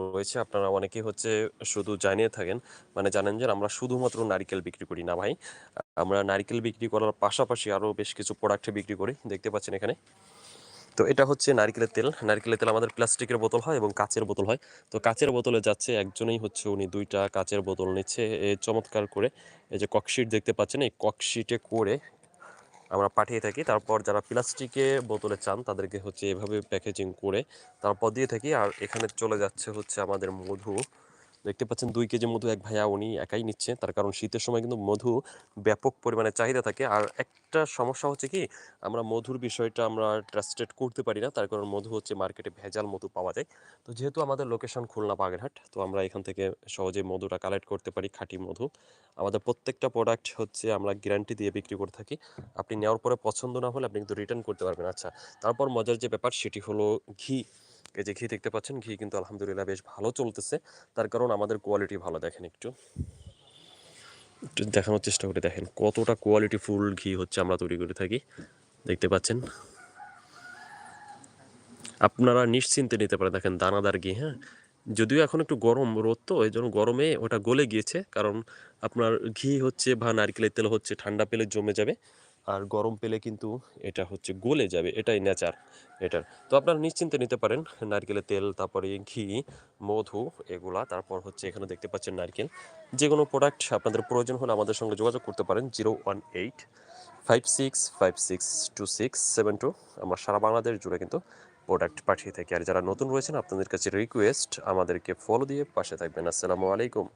রয়েছে। আপনারা অনেকেই হচ্ছে শুধু জানিয়ে থাকেন মানে জানেন যে আমরা শুধুমাত্র নারিকেল বিক্রি করি না ভাই। আমরা নারিকেল বিক্রি করার পাশাপাশি আরও বেশ কিছু প্রোডাক্ট বিক্রি করি, দেখতে পাচ্ছেন এখানে। তো এটা হচ্ছে নারকেলের তেল। নারকেলের তেল আমাদের প্লাস্টিকের বোতল হয় এবং কাচের বোতল হয়। তো কাচের বোতলে যাচ্ছে একজনেই হচ্ছে উনি দুইটা কাচের বোতল নিচ্ছে। চমৎকার করে, এই যে ককশিট দেখতে পাচ্ছেন, এই ককশিটে করে আমরা পাঠিয়ে থাকি। তারপর যারা প্লাস্টিকে বোতলে চান, তাদেরকে হচ্ছে এভাবে প্যাকেজিং করে তারপর দিয়ে থাকি। আর এখানে চলে যাচ্ছে হচ্ছে আমাদের মধু। দেখতে পাচ্ছেন দুই কেজি মধু এক ভাইয়া উনি একাই নিচ্ছে। তার কারণ শীতের সময় কিন্তু মধু ব্যাপক পরিমাণে চাহিদা থাকে। আর একটা সমস্যা হচ্ছে কি, আমরা মধুর বিষয়টা আমরা ট্রাস্টেড করতে পারি না। তার কারণ মধু হচ্ছে মার্কেটে ভেজাল মধু পাওয়া যায়। তো যেহেতু আমাদের লোকেশন খুলনা বাগেরহাট, তো আমরা এখান থেকে সহজে মধুটা কালেক্ট করতে পারি, খাঁটি মধু। আমাদের প্রত্যেকটা প্রোডাক্ট হচ্ছে আমরা গ্যারান্টি দিয়ে বিক্রি করে থাকি। আপনি নেওয়ার পরে পছন্দ না হলে আপনি কিন্তু রিটার্ন করতে পারবেন। আচ্ছা তারপর মজার যে ব্যাপার, সেটি হলো ঘি। এই যে ঘি দেখতে পাচ্ছেন, ঘি কিন্তু আলহামদুলিল্লাহ বেশ ভালো চলতেছে। তার কারণ আমাদের কোয়ালিটি ভালো, দেখেন একটু। দেখানোর চেষ্টা করে দেখেন কতটা কোয়ালিটি ফুল ঘি হচ্ছে আমরা তৈরি করে থাকি। দেখতে পাচ্ছেন? আপনারা নিশ্চিন্তে নিতে পারেন, দেখেন দানাদার ঘি হ্যাঁ? যদিও এখন একটু গরম রোদ তো, এই জন্য গরমে ওটা গলে গিয়েছে। কারণ আপনার ঘি হচ্ছে বা নারকেলের তেল হচ্ছে, ঠান্ডা পেলে জমে যাবে। আর গরম পেলে কিন্তু এটা হচ্ছে গলে যাবে, এটাই নেচার এটার। তো আপনারা নিশ্চিন্তে নিতে পারেন, নারকেলের তেল, তারপরে ঘি, মধু এগুলা, তারপর হচ্ছে এখানে দেখতে পাচ্ছেন নারকেল। যে কোনো প্রোডাক্ট আপনাদের প্রয়োজন হলে আমাদের সঙ্গে যোগাযোগ করতে পারেন, zero one eight five six five six two six seven two. আমরা সারা বাংলাদেশ জুড়ে কিন্তু প্রোডাক্ট পাঠিয়ে থাকি। আর যারা নতুন রয়েছেন, আপনাদের কাছে রিকোয়েস্ট আমাদেরকে ফলো দিয়ে পাশে থাকবেন। আসসালামু আলাইকুম।